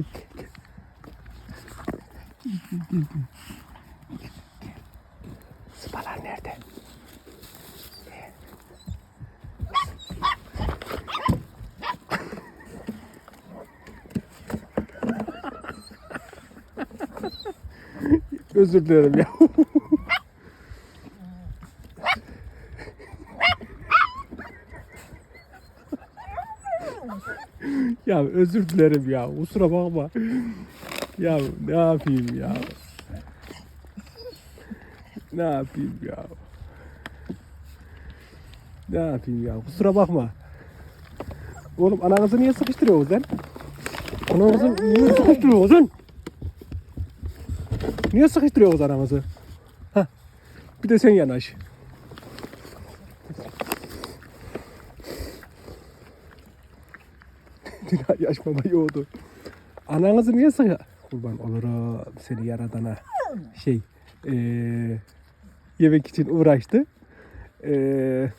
Gel gel gel. Gel, gel. Sıpalar nerede? Özür dilerim ya. Ya özür dilerim ya. Kusura bakma. Ya ne yapayım ya? Ne yapayım ya? Ne yapayım ya? Kusura bakma. Oğlum ananızı niye sıkıştırıyorsunuz lan? Ananızı niye sıkıştırıyorsunuz lan? Niye sıkıştırıyorsunuz anamızı? Hah. Bir de sen yanaş. Dilay yaş baba yoğdu. Ananızı niye sıkı? Kurban olurum seni yaradana. Şey, eee yemek için uğraştı. Eee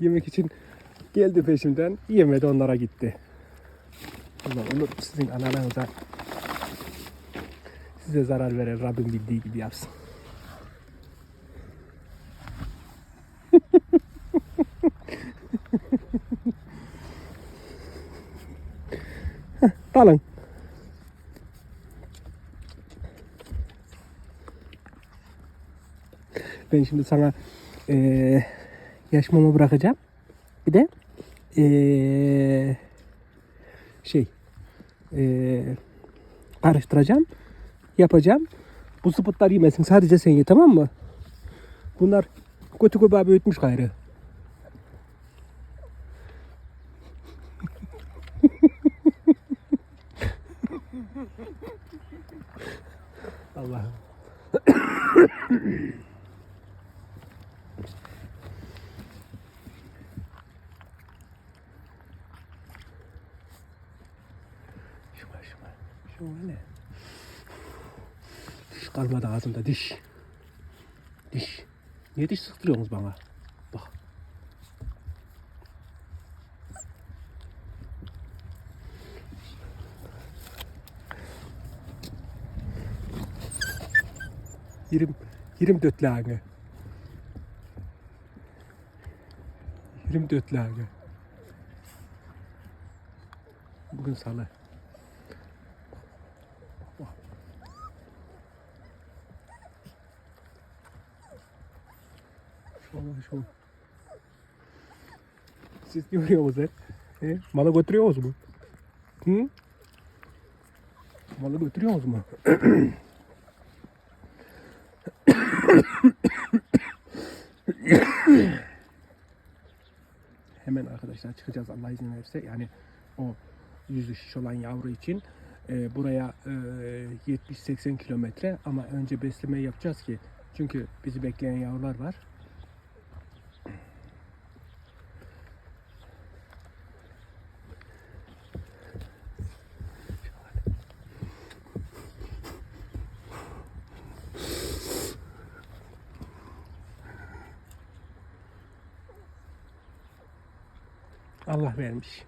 yemek için geldi peşimden. Yemedi onlara gitti. Allah onu sizin ananıza size zarar veren Rabbim bildiği gibi yapsın. Heh. Ben şimdi sana eee yaş bırakacağım. Bir de eee şey eee karıştıracağım. Yapacağım. Bu sıpıtlar yemesin. Sadece sen ye tamam mı? Bunlar kötü köpeği büyütmüş gayrı. Allah'ım. Şuna şuna. Şuna ne? Diş kalmadı ağzımda diş. Diş. Niye diş sıktırıyorsunuz bana? Bak. Yerim, yerim dötlağını. Yerim dötlağını. Bugün salı. Allah şu. Siz görüyor musunuz? He? Malı götürüyor musunuz mu? Hı? Malı götürüyor musunuz mu? Hemen arkadaşlar çıkacağız Allah izin verirse. Yani o yüzü şiş olan yavru için e, buraya e, 70-80 kilometre ama önce besleme yapacağız ki çünkü bizi bekleyen yavrular var. Allah vermiş.